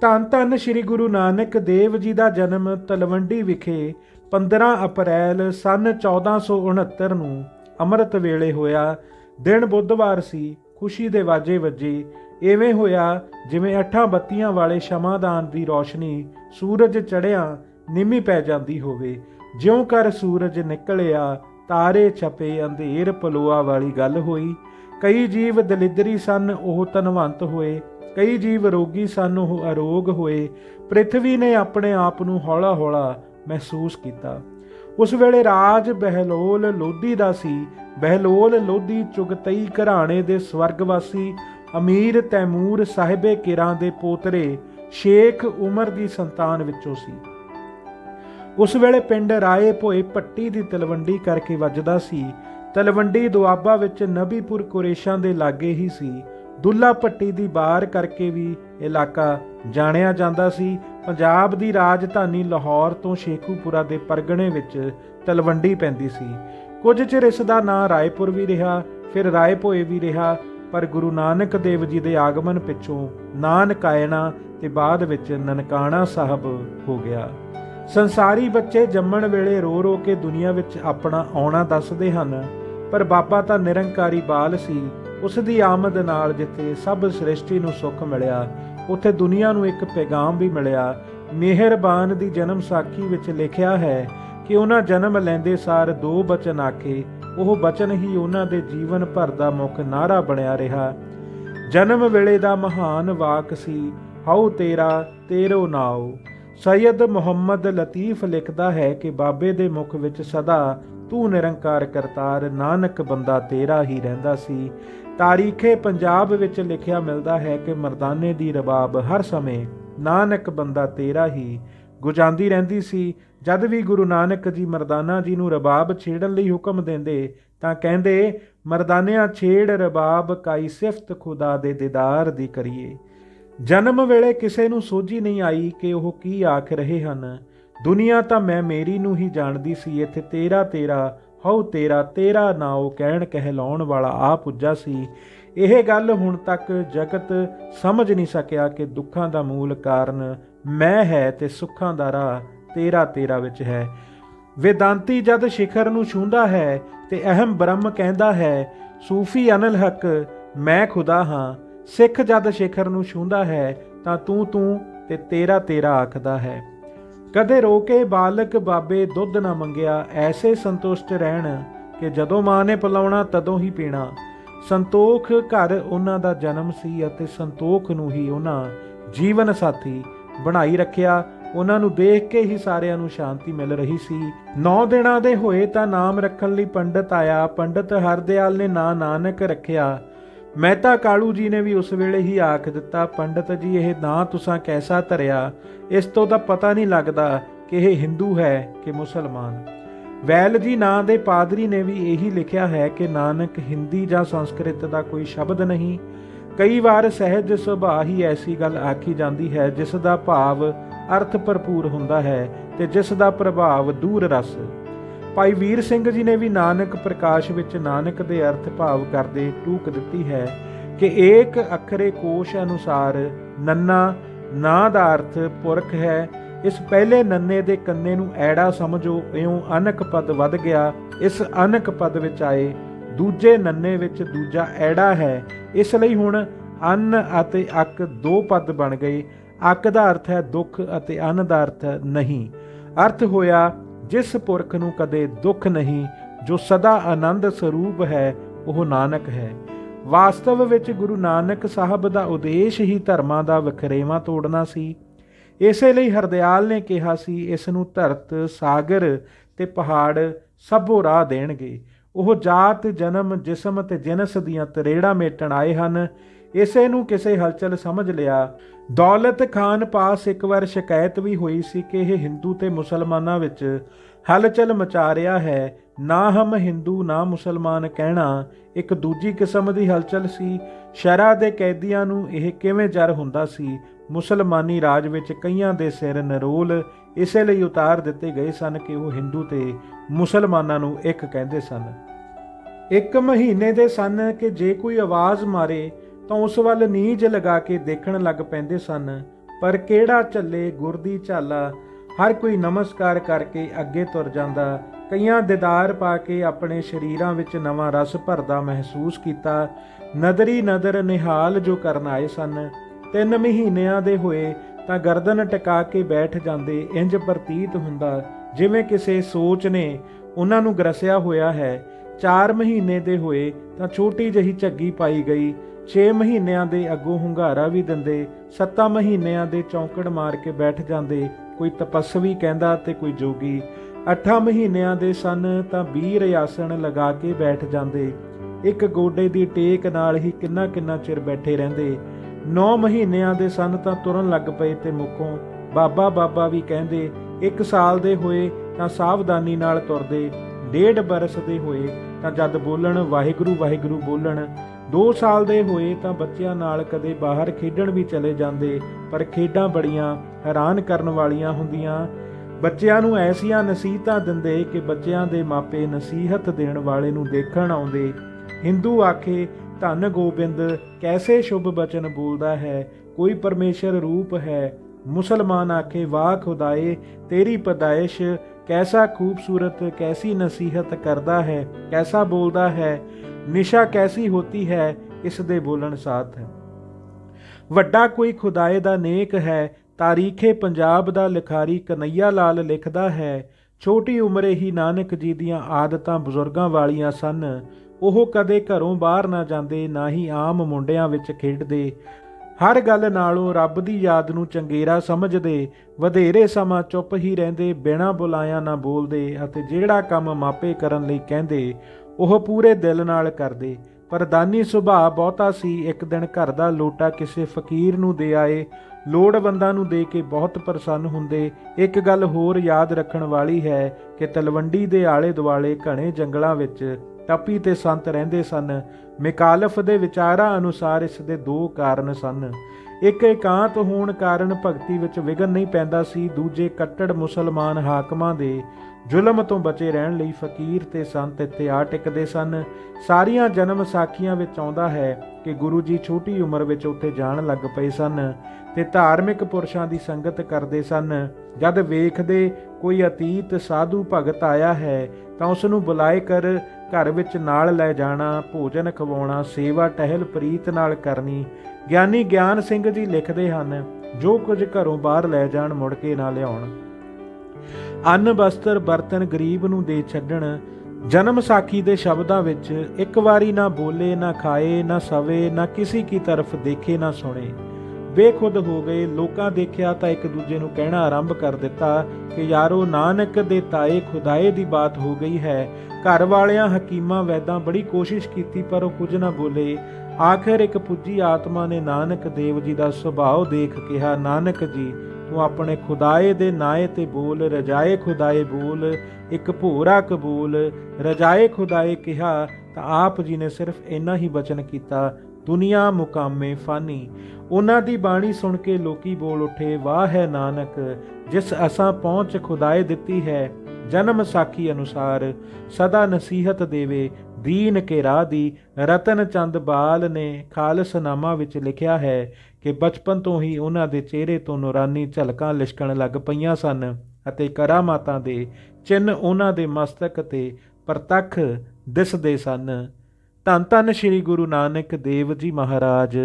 ਧੰਨ ਧੰਨ ਸ੍ਰੀ ਗੁਰੂ ਨਾਨਕ ਦੇਵ ਜੀ ਦਾ ਜਨਮ ਤਲਵੰਡੀ ਵਿਖੇ 15 ਅਪ੍ਰੈਲ ਸਨ 1469 ਨੂੰ ਅੰਮ੍ਰਿਤ ਵੇਲੇ ਹੋਇਆ। ਦਿਨ ਬੁੱਧਵਾਰ ਸੀ, ਖੁਸ਼ੀ ਦੇ ਵਾਜੇ ਵੱਜੇ। ਐਵੇਂ ਹੋਇਆ ਜਿਵੇਂ ਅੱਠਾਂ ਬੱਤੀਆਂ ਵਾਲੇ ਸ਼ਮਾਦਾਨ ਦੀ ਰੋਸ਼ਨੀ ਸੂਰਜ ਚੜ੍ਹਿਆ, ਨਿੰਮੀ ਪੈ ਜਾਂਦੀ ਹੋਵੇ। ਜਿਉਂ ਕਰ ਸੂਰਜ ਨਿਕਲਿਆ, ਤਾਰੇ ਛਪੇ ਅੰਧੇਰ ਪਲੋਆ ਵਾਲੀ ਗੱਲ ਹੋਈ। ਕਈ ਜੀਵ ਦਲਿਦਰੀ ਸਨ, ਉਹ ਧਨਵੰਤ ਹੋਏ। ਕਈ ਜੀਵ ਰੋਗੀ ਸਨ ਉਹ ਅਰੋਗ ਹੋਏ। ਪ੍ਰithvi ਨੇ ਆਪਣੇ ਆਪ ਨੂੰ ਹੌਲਾ-ਹੌਲਾ ਮਹਿਸੂਸ ਕੀਤਾ। ਉਸ ਵੇਲੇ ਰਾਜ ਬਹਿਲੋਲ ਲੋਧੀ ਦਾ ਸੀ। ਬਹਿਲੋਲ ਲੋਧੀ ਚੁਗਤਈ ਘਰਾਣੇ ਦੇ ਸਵਰਗਵਾਸੀ ਅਮੀਰ ਤੈਮੂਰ ਸਾਹਿਬੇ ਕਿਰਾਂ ਦੇ ਪੋਤਰੇ ਸ਼ੇਖ ਉਮਰ ਦੀ ਸੰਤਾਨ ਵਿੱਚੋਂ ਸੀ। ਉਸ ਵੇਲੇ ਪਿੰਡ ਰਾਏ ਭੋਏ ਪੱਟੀ ਦੀ ਤਲਵੰਡੀ ਕਰਕੇ ਵੱਜਦਾ ਸੀ। ਤਲਵੰਡੀ ਦੁਆਬਾ ਵਿੱਚ ਨਬੀਪੁਰ ਕੁਰੇਸ਼ਾਂ ਦੇ ਲਾਗੇ ਹੀ ਸੀ। ਦੁੱਲਾ ਪੱਟੀ ਦੀ ਬਾਹਰ ਕਰਕੇ ਵੀ ਇਲਾਕਾ ਜਾਣਿਆ ਜਾਂਦਾ ਸੀ। ਪੰਜਾਬ ਦੀ ਰਾਜਧਾਨੀ ਲਾਹੌਰ ਤੋਂ ਸ਼ੇਖੂਪੁਰਾ ਦੇ ਪਰਗਣੇ ਵਿੱਚ ਤਲਵੰਡੀ ਪੈਂਦੀ ਸੀ। ਕੁਝ ਚਿਰ ਇਸ ਦਾ ਨਾਂ ਰਾਏਪੁਰ ਵੀ ਰਿਹਾ, ਫਿਰ ਰਾਏ ਭੋਏ ਵੀ ਰਿਹਾ, ਪਰ ਗੁਰੂ ਨਾਨਕ ਦੇਵ ਜੀ ਦੇ ਆਗਮਨ ਪਿੱਛੋਂ ਨਾਨਕਾਇਣਾ ਤੇ ਬਾਅਦ ਵਿੱਚ ਨਨਕਾਣਾ ਸਾਹਿਬ ਹੋ ਗਿਆ। ਸੰਸਾਰੀ ਬੱਚੇ ਜੰਮਣ ਵੇਲੇ ਰੋ ਰੋ ਕੇ ਦੁਨੀਆ ਵਿੱਚ ਆਪਣਾ ਆਉਣਾ ਦੱਸਦੇ ਹਨ, ਪਰ ਬਾਬਾ ਤਾਂ ਨਿਰੰਕਾਰੀ ਬਾਲ ਸੀ ਉਸ ਦੀ ਆਮਦ ਨਾਲ ਜਿੱਥੇ ਸਭ ਸ੍ਰਿਸ਼ਟੀ ਨੂੰ ਸੁੱਖ ਮਿਲਿਆ, ਉੱਥੇ ਦੁਨੀਆ ਨੂੰ ਇੱਕ ਪੈਗਾਮ ਵੀ ਮਿਲਿਆ। ਮਿਹਰਬਾਨ ਦੀ ਜਨਮ ਸਾਖੀ ਵਿੱਚ ਲਿਖਿਆ ਹੈ ਕਿ ਉਹਨਾਂ ਜਨਮ ਲੈਂਦੇ ਸਾਰ ਦੋ ਬਚਨ ਆਖੇ। ਉਹ ਬਚਨ ਹੀ ਉਹਨਾਂ ਦੇ ਜੀਵਨ ਭਰ ਦਾ ਮੁੱਖ ਨਾਰਾ ਬਣਿਆ ਰਿਹਾ। ਜਨਮ ਵੇਲੇ ਦਾ ਮਹਾਨ ਵਾਕ ਸੀ, ਹਉ ਤੇਰਾ, ਤੇਰੋ ਨਾਉ। ਸੈਯਦ ਮੁਹੰਮਦ ਲਤੀਫ ਲਿਖਦਾ ਹੈ ਕਿ ਬਾਬੇ ਦੇ ਮੁਖ ਵਿੱਚ ਸਦਾ ਤੂੰ ਨਿਰੰਕਾਰ ਕਰਤਾਰ, ਨਾਨਕ ਬੰਦਾ ਤੇਰਾ ਹੀ ਰਹਿੰਦਾ ਸੀ। ਤਾਰੀਖੇ ਪੰਜਾਬ ਵਿੱਚ ਲਿਖਿਆ ਮਿਲਦਾ ਹੈ ਕਿ ਮਰਦਾਨੇ ਦੀ ਰਬਾਬ ਹਰ ਸਮੇਂ, ਨਾਨਕ ਬੰਦਾ ਤੇਰਾ ਹੀ। ਗੁਜਾਂਦੀ ਰਹਿੰਦੀ ਸੀ, ਜਦ ਵੀ ਗੁਰੂ ਨਾਨਕ ਜੀ ਮਰਦਾਨਾ ਜੀ ਨੂੰ ਰਬਾਬ ਛੇੜਨ ਲਈ ਹੁਕਮ ਦਿੰਦੇ, ਤਾਂ ਕਹਿੰਦੇ, ਮਰਦਾਨਿਆਂ ਛੇੜ ਰਬਾਬ ਕਾਈ ਸਿਫਤ ਖੁਦਾ ਦੇ ਦੀਦਾਰ ਦੀ ਕਰੀਏ। ਜਨਮ ਵੇਲੇ ਕਿਸੇ ਨੂੰ ਸੋਝੀ ਨਹੀਂ ਆਈ ਕਿ ਉਹ ਕੀ ਆਖ ਰਹੇ ਹਨ। ਦੁਨੀਆ ਤਾਂ ਮੈਂ ਮੇਰੀ ਨੂੰ ਹੀ ਜਾਣਦੀ ਸੀ, ਇੱਥੇ ਤੇਰਾ ਤੇਰਾ ਹਉ ਤੇਰਾ ਤੇਰਾ ਨਾਉ ਕਹਿਣ ਕਹਿਲਾਉਣ ਵਾਲਾ ਆ ਪੁੱਜਾ ਸੀ। ਇਹ ਗੱਲ ਹੁਣ ਤੱਕ ਜਗਤ ਸਮਝ ਨਹੀਂ ਸਕਿਆ ਕਿ ਦੁੱਖਾਂ ਦਾ ਮੂਲ ਕਾਰਨ ਮੈਂ ਹੈ ਤੇ ਸੁੱਖਾਂ ਦਾ ਰਾਹ ਤੇਰਾ ਤੇਰਾ ਵਿੱਚ ਹੈ। ਵੇਦਾਂਤੀ ਜਦ ਸ਼ਿਖਰ ਨੂੰ ਛੂੰਦਾ ਹੈ ਤੇ ਅਹਮ ਬ੍ਰਹਮ ਕਹਿੰਦਾ ਹੈ, ਸੂਫੀ ਅਨਲ ਹਕ ਮੈਂ ਖੁਦਾ ਹਾਂ, ਸਿੱਖ ਜਦ ਸ਼ਿਖਰ ਨੂੰ ਛੂੰਦਾ ਹੈ ਤਾਂ ਤੂੰ ਤੂੰ ਤੇ ਤੇਰਾ ਤੇਰਾ ਆਖਦਾ ਹੈ। ਕਦੇ ਰੋ ਕੇ ਬਾਲਕ, ਬਾਬੇ ਦੁੱਧ ਨਾ ਮੰਗਿਆ, ਐਸੇ ਸੰਤੁਸ਼ਟ ਰਹਿਣ ਕਿ ਜਦੋਂ ਮਾਂ ਨੇ ਪਿਲਾਉਣਾ ਤਦੋਂ ਹੀ ਪੀਣਾ। ਸੰਤੋਖ ਘਰ ਉਹਨਾਂ ਦਾ ਜਨਮ ਸੀ ਅਤੇ ਸੰਤੋਖ ਨੂੰ ਹੀ ਉਹਨਾਂ ਜੀਵਨ ਸਾਥੀ ਬਣਾਈ ਰੱਖਿਆ। ਉਹਨਾਂ ਨੂੰ ਦੇਖ ਕੇ ਹੀ ਸਾਰਿਆਂ ਨੂੰ ਸ਼ਾਂਤੀ ਮਿਲ ਰਹੀ ਸੀ। 9 ਦਿਨਾਂ ਦੇ ਹੋਏ ਤਾਂ ਨਾਮ ਰੱਖਣ ਲਈ ਪੰਡਤ ਆਇਆ। ਪੰਡਤ ਹਰਦਿਆਲ ਨੇ ਨਾਂ ਨਾਨਕ ਰੱਖਿਆ। ਮਹਿਤਾ ਕਾਲੂ ਜੀ ਨੇ ਵੀ ਉਸ ਵੇਲੇ ਹੀ ਆਖ ਦਿੱਤਾ, ਪੰਡਤ ਜੀ, ਇਹ ਨਾਂ ਤੁਸਾਂ ਕੈਸਾ ਧਰਿਆ? ਇਸ ਤੋਂ ਤਾਂ ਪਤਾ ਨਹੀਂ ਲੱਗਦਾ ਕਿ ਇਹ ਹਿੰਦੂ ਹੈ ਕਿ ਮੁਸਲਮਾਨ। ਵੈਲ ਜੀ ਨਾਂ ਦੇ ਪਾਦਰੀ ਨੇ ਵੀ ਇਹੀ ਲਿਖਿਆ ਹੈ ਕਿ ਨਾਨਕ ਹਿੰਦੀ ਜਾਂ ਸੰਸਕ੍ਰਿਤ ਦਾ ਕੋਈ ਸ਼ਬਦ ਨਹੀਂ। ਕਈ ਵਾਰ ਸਹਿਜ ਸੁਭਾਅ ਹੀ ਐਸੀ ਗੱਲ ਆਖੀ ਜਾਂਦੀ ਹੈ, ਜਿਸ ਦਾ ਭਾਵ ਅਰਥ ਭਰਪੂਰ ਹੁੰਦਾ ਹੈ ਤੇ ਜਿਸ ਦਾ ਪ੍ਰਭਾਵ ਦੂਰ ਰਸ। ਭਾਈ ਵੀਰ ਸਿੰਘ ਜੀ ਨੇ ਵੀ ਨਾਨਕ ਪ੍ਰਕਾਸ਼ ਵਿੱਚ ਨਾਨਕ ਦੇ ਅਰਥ ਭਾਵ ਕਰਦੇ ਟੂਕ ਦਿੱਤੀ ਹੈ ਕਿ ਏਕ ਅੱਖਰੇ ਕੋਸ਼ ਅਨੁਸਾਰ ਨੰਨਾ, ਨਾਂ ਦਾ ਅਰਥ ਪੁਰਖ ਹੈ। ਇਸ ਪਹਿਲੇ ਨੰਨੇ ਦੇ ਕੰਨੇ ਨੂੰ ਐੜਾ ਸਮਝੋ, ਇਉਂ ਅਨਕ ਪਦ ਵੱਧ ਗਿਆ। ਇਸ ਅਨਕ ਪਦ ਵਿੱਚ ਆਏ, ਦੂਜੇ ਨੰਨੇ ਵਿੱਚ ਦੂਜਾ ਐੜਾ ਹੈ। ਇਸ ਲਈ ਹੁਣ ਅੰਨ ਅਤੇ ਅਕ ਦੋ ਪਦ ਬਣ ਗਏ। ਅਕ ਦਾ ਅਰਥ ਹੈ ਦੁੱਖ ਅਤੇ ਅੰਨ ਦਾ ਅਰਥ ਨਹੀਂ। ਅਰਥ ਹੋਇਆ ਜਿਸ ਪੁਰਖ ਨੂੰ ਕਦੇ ਦੁੱਖ ਨਹੀਂ, ਜੋ ਸਦਾ ਆਨੰਦ ਸਰੂਪ ਹੈ, ਉਹ ਨਾਨਕ ਹੈ। ਵਾਸਤਵ ਵਿੱਚ ਗੁਰੂ ਨਾਨਕ ਸਾਹਿਬ ਦਾ ਉਦੇਸ਼ ਹੀ ਧਰਮਾਂ ਦਾ ਵਖਰੇਵਾ ਤੋੜਨਾ ਸੀ। ਇਸੇ ਲਈ ਹਰਦਿਆਲ ਨੇ ਕਿਹਾ ਸੀ, ਇਸ ਨੂੰ ਧਰਤ, ਸਾਗਰ ਤੇ ਪਹਾੜ ਸਭੋ ਰਾਹ ਦੇਣਗੇ। ਉਹ ਜਾਤ, ਜਨਮ, ਜਿਸਮ ਤੇ ਜਿਨਸ ਦੀਆਂ ਤਰੇੜਾਂ ਮੇਟਣ ਆਏ ਹਨ। ਇਸੇ ਨੂੰ ਕਿਸੇ ਹਲਚਲ ਸਮਝ ਲਿਆ। ਦੌਲਤ ਖਾਨ ਪਾਸ ਇੱਕ ਵਾਰ ਸ਼ਿਕਾਇਤ ਵੀ ਹੋਈ ਸੀ ਕਿ ਇਹ ਹਿੰਦੂ ਤੇ ਮੁਸਲਮਾਨਾਂ ਵਿੱਚ ਹਲਚਲ ਮਚਾ ਰਿਹਾ ਹੈ। ਨਾ ਹਮ ਹਿੰਦੂ, ਨਾ ਮੁਸਲਮਾਨ ਕਹਿਣਾ ਇੱਕ ਦੂਜੀ ਕਿਸਮ ਦੀ ਹਲਚਲ ਸੀ। ਸ਼ਰਾ ਦੇ ਕੈਦੀਆਂ ਨੂੰ ਇਹ ਕਿਵੇਂ ਜਰ ਹੁੰਦਾ ਸੀ? ਮੁਸਲਮਾਨੀ ਰਾਜ ਵਿੱਚ ਕਈਆਂ ਦੇ ਸਿਰ ਨਰੋਲ ਇਸੇ ਲਈ ਉਤਾਰ ਦਿੱਤੇ ਗਏ ਸਨ ਕਿ ਉਹ ਹਿੰਦੂ ਤੇ ਮੁਸਲਮਾਨਾਂ ਨੂੰ ਇੱਕ ਕਹਿੰਦੇ ਸਨ। ਇੱਕ ਮਹੀਨੇ ਦੇ ਸਨ ਕਿ ਜੇ ਕੋਈ ਆਵਾਜ਼ ਮਾਰੇ ਤਾਂ ਉਸ ਵੱਲ ਨੀਝ ਲਗਾ ਕੇ ਦੇਖਣ ਲੱਗ ਪੈਂਦੇ ਸਨ, ਪਰ ਕਿਹੜਾ ਝੱਲੇ ਗੁਰ ਦੀ ਝਾਲਾ, ਹਰ ਕੋਈ ਨਮਸਕਾਰ ਕਰਕੇ ਅੱਗੇ ਤੁਰ ਜਾਂਦਾ। ਕਈਆਂ ਦਿਦਾਰ ਪਾ ਕੇ ਆਪਣੇ ਸ਼ਰੀਰਾਂ ਵਿੱਚ ਨਵਾਂ ਰਸ ਭਰਦਾ ਮਹਿਸੂਸ ਕੀਤਾ। ਨਦਰੀ ਨਦਰ ਨਿਹਾਲ ਜੋ ਕਰਨ ਆਏ ਸਨ। ਤਿੰਨ ਮਹੀਨਿਆਂ ਦੇ ਹੋਏ ਤਾਂ ਗਰਦਨ ਟਿਕਾ ਕੇ ਬੈਠ ਜਾਂਦੇ ਇੰਜ ਪ੍ਰਤੀਤ ਹੁੰਦਾ, ਜਿਵੇਂ ਕਿਸੇ ਸੋਚ ਨੇ ਉਹਨਾਂ ਨੂੰ ਗਰਸਿਆ ਹੋਇਆ ਹੈ। 4 ਮਹੀਨੇ ਦੇ ਹੋਏ ਤਾਂ ਛੋਟੀ ਜਹੀ ਝੱਗੀ ਪਾਈ ਗਈ। 6 ਮਹੀਨਿਆਂ ਦੇ ਅੱਗੋਂ ਹੁੰਗਾਰਾ ਵੀ ਦਿੰਦੇ 7 ਮਹੀਨਿਆਂ ਦੇ ਚੌਂਕੜ ਮਾਰ ਕੇ ਬੈਠ ਜਾਂਦੇ, ਕੋਈ ਤਪਸਵੀ ਕਹਿੰਦਾ ਤੇ ਕੋਈ ਜੋਗੀ। 8 ਮਹੀਨਿਆਂ ਦੇ ਸਨ ਤਾਂ 20 ਰਿਆਸਣ ਲਗਾ ਕੇ ਬੈਠ ਜਾਂਦੇ। ਇੱਕ ਗੋਡੇ ਦੀ ਟੇਕ ਨਾਲ ਹੀ ਕਿੰਨਾ ਕਿੰਨਾ ਚਿਰ ਬੈਠੇ ਰਹਿੰਦੇ। 9 ਮਹੀਨਿਆਂ ਦੇ ਸਨ ਤਾਂ ਤੁਰਨ ਲੱਗ ਪਏ ਤੇ ਮੁੱਖੋਂ। ਬਾਬਾ ਬਾਬਾ ਵੀ ਕਹਿੰਦੇ, ਇੱਕ ਸਾਲ ਦੇ ਹੋਏ ਤਾਂ ਸਾਵਧਾਨੀ ਨਾਲ ਤੁਰਦੇ, ਡੇਢ ਬਰਸ ਦੇ ਹੋਏ ਤਾਂ ਜਦ ਬੋਲਣ ਵਾਹਿਗੁਰੂ ਵਾਹਿਗੁਰੂ ਬੋਲਣ। 2 ਸਾਲ ਦੇ ਹੋਏ ਤਾਂ ਬੱਚਿਆਂ ਨਾਲ ਕਦੇ ਬਾਹਰ ਖੇਡਣ ਵੀ ਚਲੇ ਜਾਂਦੇ, ਪਰ ਖੇਡਾਂ ਬੜੀਆਂ ਹੈਰਾਨ ਕਰਨ ਵਾਲੀਆਂ ਹੁੰਦੀਆਂ। ਬੱਚਿਆਂ ਨੂੰ ਐਸੀਆਂ ਨਸੀਹਤਾਂ ਦਿੰਦੇ ਕਿ ਬੱਚਿਆਂ ਦੇ ਮਾਪੇ ਨਸੀਹਤ ਦੇਣ ਵਾਲੇ ਨੂੰ ਦੇਖਣ ਆਉਂਦੇ। ਹਿੰਦੂ ਆਖੇ, ਧੰਨ ਗੋਬਿੰਦ, ਕੈਸੇ ਸ਼ੁਭ ਬਚਨ ਬੋਲਦਾ ਹੈ? ਕੋਈ ਪਰਮੇਸ਼ਰ ਰੂਪ ਹੈ। ਮੁਸਲਮਾਨ ਆਖੇ, ਵਾਹ ਖੁਦਾਏ, ਤੇਰੀ ਪਦਾਇਸ਼ ਕੈਸਾ ਖੂਬਸੂਰਤ, ਕੈਸੀ ਨਸੀਹਤ ਕਰਦਾ ਹੈ, ਕੈਸਾ ਬੋਲਦਾ ਹੈ, ਨਿਸ਼ਾ ਕੈਸੀ ਹੋਤੀ ਹੈ, ਇਸ ਦੇ ਬੋਲਣ ਸਾਥ ਵੱਡਾ ਕੋਈ ਖੁਦਾਏ ਦਾ ਨੇਕ ਹੈ, ਤਾਰੀਖੇ ਪੰਜਾਬ ਦਾ ਲਿਖਾਰੀ ਕਨਈਆ ਲਾਲ ਲਿਖਦਾ ਹੈ, ਛੋਟੀ ਉਮਰੇ ਹੀ ਨਾਨਕ ਜੀ ਦੀਆਂ ਆਦਤਾਂ ਬਜ਼ੁਰਗਾਂ ਵਾਲੀਆਂ ਸਨ, ਉਹ ਕਦੇ ਘਰੋਂ ਬਾਹਰ ਨਾ ਜਾਂਦੇ, ਨਾ ਹੀ ਆਮ ਮੁੰਡਿਆਂ ਵਿੱਚ ਖੇਡਦੇ ਹਰ ਗੱਲ ਨਾਲੋਂ ਰੱਬ ਦੀ ਯਾਦ ਨੂੰ ਚੰਗੇਰਾ ਸਮਝਦੇ, ਵਧੇਰੇ ਸਮਾਂ ਚੁੱਪ ਹੀ ਰਹਿੰਦੇ, ਬਿਨਾਂ ਬੁਲਾਇਆ ਨਾ ਬੋਲਦੇ ਅਤੇ ਜਿਹੜਾ ਕੰਮ ਮਾਪੇ ਕਰਨ ਲਈ ਕਹਿੰਦੇ, ਉਹ ਪੂਰੇ ਦਿਲ ਨਾਲ ਕਰਦੇ। ਪਰ ਦਾਨੀ ਸੁਭਾਅ ਬਹੁਤਾ ਸੀ, ਇੱਕ ਦਿਨ ਘਰ ਦਾ ਲੋਟਾ ਕਿਸੇ ਫਕੀਰ ਨੂੰ ਦੇ ਆਏ। ਲੋੜਵੰਦਾਂ ਨੂੰ ਦੇ ਕੇ ਬਹੁਤ ਪ੍ਰਸੰਨ ਹੁੰਦੇ। ਇੱਕ ਗੱਲ ਹੋਰ ਯਾਦ ਰੱਖਣ ਵਾਲੀ ਹੈ ਕਿ ਤਲਵੰਡੀ ਦੇ ਆਲੇ ਦੁਆਲੇ ਘਣੇ ਜੰਗਲਾਂ ਵਿੱਚ ਟੱਪੀ ਤੇ ਸੰਤ ਰਹਿੰਦੇ ਸਨ। ਮਿਕਾਲਫ ਦੇ ਵਿਚਾਰਾਂ ਅਨੁਸਾਰ ਇਸ ਦੇ ਦੋ ਕਾਰਨ ਸਨ। ਇੱਕ ਇਕਾਂਤ ਹੋਣ ਕਾਰਨ ਭਗਤੀ ਵਿੱਚ ਵਿਗਨ ਨਹੀਂ ਪੈਂਦਾ ਸੀ। ਦੂਜੇ ਕੱਟੜ ਮੁਸਲਮਾਨ ਹਾਕਮਾਂ ਦੇ ਜ਼ੁਲਮ ਤੋਂ ਬਚੇ ਰਹਿਣ ਲਈ ਫਕੀਰ ਤੇ ਸੰਤ ਇੱਥੇ ਆ ਟਿਕਦੇ ਸਨ। ਸਾਰੀਆਂ ਜਨਮ ਸਾਖੀਆਂ ਵਿੱਚ ਆਉਂਦਾ ਹੈ ਕਿ ਗੁਰੂ ਜੀ ਛੋਟੀ ਉਮਰ ਵਿੱਚ ਉੱਥੇ ਜਾਣ ਲੱਗ ਪਏ ਸਨ ਤੇ ਧਾਰਮਿਕ ਪੁਰਸ਼ਾਂ ਦੀ ਸੰਗਤ ਕਰਦੇ ਸਨ। ਜਦ ਵੇਖਦੇ ਕੋਈ ਅਤੀਤ ਸਾਧੂ ਭਗਤ ਆਇਆ ਹੈ ਤਾਂ ਉਸ ਨੂੰ ਬੁਲਾਏ ਕਰ ਘਰ ਵਿੱਚ ਨਾਲ ਲੈ ਜਾਣਾ, ਭੋਜਨ ਖਵਾਉਣਾ, ਸੇਵਾ ਟਹਿਲ ਪ੍ਰੀਤ ਨਾਲ ਕਰਨੀ, ਗਿਆਨੀ ਗਿਆਨ ਸਿੰਘ ਜੀ ਲਿਖਦੇ ਹਨ, ਜੋ ਕੁਝ ਘਰੋਂ ਬਾਹਰ ਲੈ ਜਾਣ ਮੁੜ ਕੇ ਨਾ ਲਿਆਉਣ। ਅੰਨ, ਬਸਤਰ, ਬਰਤਨ ਗਰੀਬ ਨੂੰ ਦੇ ਛੱਡਣ, ਜਨਮ ਸਾਖੀ ਦੇ ਸ਼ਬਦਾਂ ਵਿੱਚ ਇੱਕ ਵਾਰੀ ਨਾ ਬੋਲੇ, ਨਾ ਖਾਏ, ਨਾ ਸਵੇ, ਨਾ ਕਿਸੇ ਕੀ ਤਰਫ ਦੇਖੇ, ਨਾ ਸੁਣੇ। ਬੇਖੁਦ ਹੋ ਗਏ, ਲੋਕਾਂ ਦੇਖਿਆ ਤਾਂ ਇੱਕ ਦੂਜੇ ਨੂੰ ਕਹਿਣਾ ਆਰੰਭ ਕਰ ਦਿੱਤਾ ਕਿ ਯਾਰੋ ਨਾਨਕ ਦੇ ਤਾਏ ਖੁਦਾਏ ਦੀ ਬਾਤ ਹੋ ਗਈ ਹੈ। ਘਰ ਵਾਲਿਆਂ, ਹਕੀਮਾਂ, ਵੈਦਾਂ ਬੜੀ ਕੋਸ਼ਿਸ਼ ਕੀਤੀ ਪਰ ਉਹ ਕੁਝ ਨਾ ਬੋਲੇ। ਆਖਿਰ ਇੱਕ ਪੁੱਜੀ ਆਤਮਾ ਨੇ ਨਾਨਕ ਦੇਵ ਜੀ ਦਾ ਸੁਭਾਅ ਦੇਖ ਕਿਹਾ, ਨਾਨਕ ਜੀ, ਤੂੰ ਆਪਣੇ ਖੁਦਾਏ ਦੇ ਨਾਏ ਤੇ ਬੋਲ, ਰਜਾਏ ਖੁਦਾਏ ਬੋਲ, ਇੱਕ ਭੋਰਾ ਕਬੂਲ। ਰਜਾਏ ਖੁਦਾਏ ਕਿਹਾ ਤਾਂ ਆਪ ਜੀ ਨੇ ਸਿਰਫ ਇੰਨਾ ਹੀ ਬਚਨ ਕੀਤਾ। ਦੁਨੀਆ ਮੁਕਾਮੇ ਫਾਨੀ। ਉਹਨਾਂ ਦੀ ਬਾਣੀ ਸੁਣ ਕੇ ਲੋਕੀ ਬੋਲ ਉਠੇ, ਵਾਹ ਹੈ ਨਾਨਕ, ਜਿਸ ਅਸਾਂ ਪਹੁੰਚ ਖੁਦਾਏ ਦਿੱਤੀ ਹੈ, ਜਨਮ ਸਾਖੀ ਅਨੁਸਾਰ ਸਦਾ ਨਸੀਹਤ ਦੇਵੇ, ਦੀਨ ਕੇ ਰਾਹ ਦੀ, ਰਤਨ ਚੰਦ ਬਾਲ ਨੇ ਖਾਲਸਨਾਮਾ ਵਿੱਚ ਲਿਖਿਆ ਹੈ ਕਿ ਬਚਪਨ ਤੋਂ ਹੀ ਉਹਨਾਂ ਦੇ ਚਿਹਰੇ ਤੋਂ ਨੂਰਾਨੀ ਝਲਕਾਂ ਲਿਸ਼ਕਣ ਲੱਗ ਪਈਆਂ ਸਨ ਅਤੇ ਕਰਾਮਾਤਾਂ ਦੇ ਚਿੰਨ ਉਹਨਾਂ ਦੇ ਮਸਤਕ ਤੇ ਪ੍ਰਤੱਖ ਦਿਸਦੇ ਸਨ। ਧੰਨ ਧੰਨ ਸ੍ਰੀ ਗੁਰੂ ਨਾਨਕ ਦੇਵ ਜੀ ਮਹਾਰਾਜ।